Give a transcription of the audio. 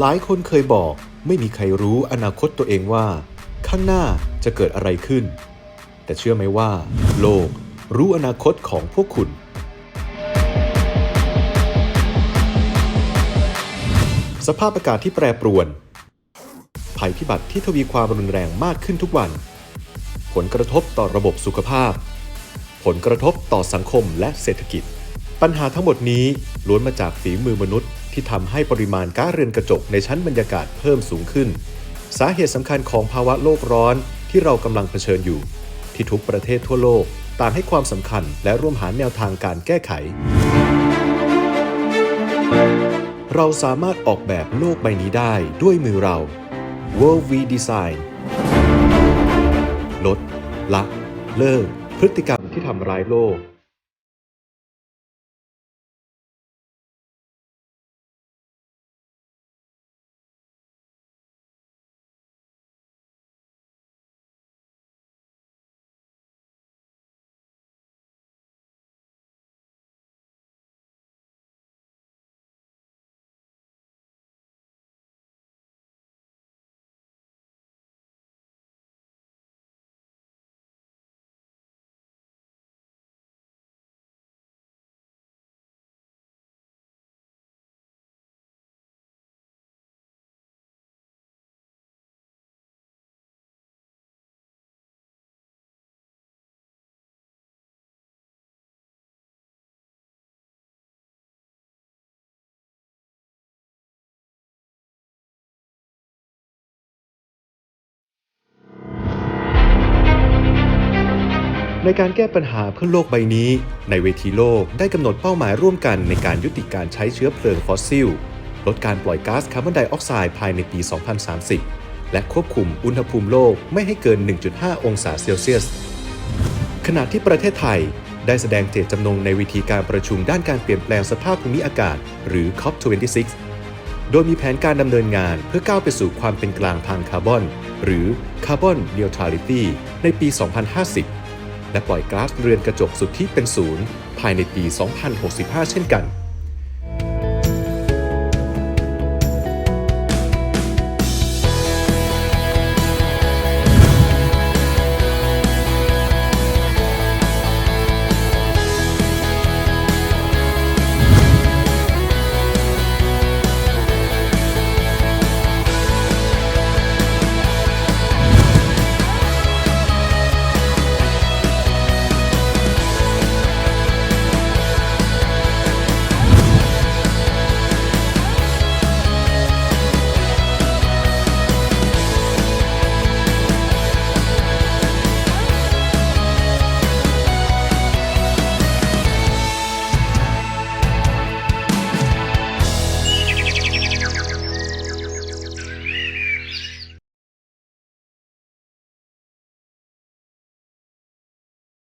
หลายคนเคยบอกไม่มีใครรู้อนาคตตัวเองว่า ข้างหน้าจะเกิดอะไรขึ้น แต่เชื่อไหมว่า โลกรู้อนาคตของพวกคุณ สภาพอากาศที่แปรปรวน ภัยพิบัติที่ทวีความรุนแรงมากขึ้นทุกวัน ผลกระทบต่อระบบสุขภาพ ผลกระทบต่อสังคมและเศรษฐกิจ ปัญหาทั้งหมดนี้ล้วนมาจากฝีมือมนุษย์ ที่ทำให้ปริมาณก๊าซเรือนกระจกในชั้นบรรยากาศเพิ่มสูงขึ้น สาเหตุสำคัญของภาวะโลกร้อนที่เรากำลังเผชิญอยู่ ที่ทุกประเทศทั่วโลกต่างให้ความสำคัญและร่วมหาแนวทางการแก้ไข เราสามารถออกแบบโลกใบนี้ได้ด้วยมือเรา World V Design ลด ละ เลิก พฤติกรรมที่ทำร้ายโลก ในการแก้ปัญหาเพื่อโลกใบนี้ ในเวทีโลกได้กำหนดเป้าหมายร่วมกันในการยุติการใช้เชื้อเพลิงฟอสซิล ลดการปล่อยก๊าซคาร์บอนไดออกไซด์ภายในปี 2030 และควบคุมอุณหภูมิโลกไม่ให้เกิน 1.5 องศาเซลเซียส ขณะที่ประเทศไทยได้แสดงเจตจำนงในวิธีการประชุมด้านการเปลี่ยนแปลงสภาพภูมิอากาศ หรือ COP26 โดยมีแผนการดำเนินงานเพื่อก้าวไปสู่ความเป็นกลางทางคาร์บอน หรือ Carbon Neutrality ในปี 2050 และปล่อยก๊าซเรือนกระจกสุดที่เป็นศูนย์ภายในปี 2065 เช่นกัน